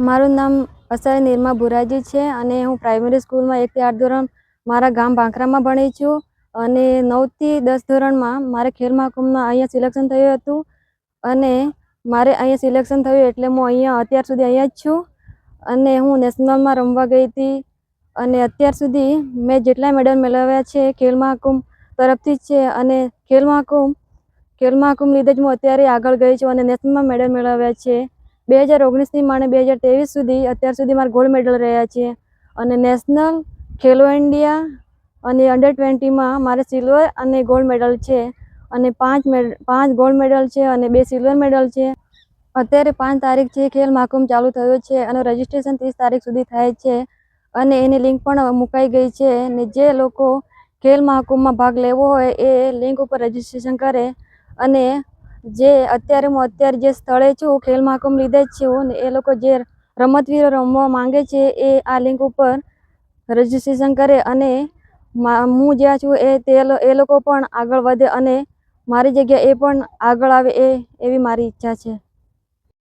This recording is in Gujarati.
મારું નામ અસરાઈ નિરમા ભુરાજી છે અને હું પ્રાઇમરી સ્કૂલમાં એકથી આઠ ધોરણ મારા ગામ ભાંખરામાં ભણી છું અને નવથી દસ ધોરણમાં મારે ખેલ મહાકુંભમાં અહીંયા સિલેક્શન થયું હતું અને મારે અહીંયા સિલેક્શન થયું એટલે હું અહીંયા અત્યાર સુધી અહીંયા જ છું અને હું નેશનલમાં રમવા ગઈ હતી અને અત્યાર સુધી મેં જેટલા મેડલ મેળવ્યા છે ખેલ મહાકુંભ તરફથી જ છે અને ખેલ મહાકુંભ ખેલ મહાકુંભ લીધે જ હું અત્યારે આગળ ગઈ છું અને નેશનલમાં મેડલ મેળવ્યા છે. બે હજાર ઓગણીસથી માંડે બે હજાર ત્રેવીસ સુધી અત્યાર સુધી મારા ગોલ્ડ મેડલ રહ્યા છે. અને નેશનલ ખેલો ઇન્ડિયા અને અંડર ટ્વેન્ટીમાં મારે સિલ્વર અને ગોલ્ડ મેડલ છે. અને પાંચ મેડ, પાંચ ગોલ્ડ મેડલ છે અને બે સિલ્વર મેડલ છે. અત્યારે પાંચ તારીખથી ખેલ મહાકુંભ ચાલુ થયો છે અને રજિસ્ટ્રેશન ત્રીસ તારીખ સુધી થાય છે. અને એની લિંક પણ મુકાઈ ગઈ છે અને જે લોકો ખેલ મહાકુંભમાં ભાગ લેવો હોય એ લિંક ઉપર રજીસ્ટ્રેશન કરે અને જે અત્યારે હું અત્યારે જે સ્થળે છું, ખેલ મહાકુંભ લીધે જ છું ને એ લોકો જે રમતવીરો રમવા માંગે છે એ આ લિંક ઉપર રજિસ્ટ્રેશન કરે અને હું જ્યાં છું એ તે એ લોકો પણ આગળ વધે અને મારી જગ્યા એ પણ આગળ આવે એ, એવી મારી ઈચ્છા છે.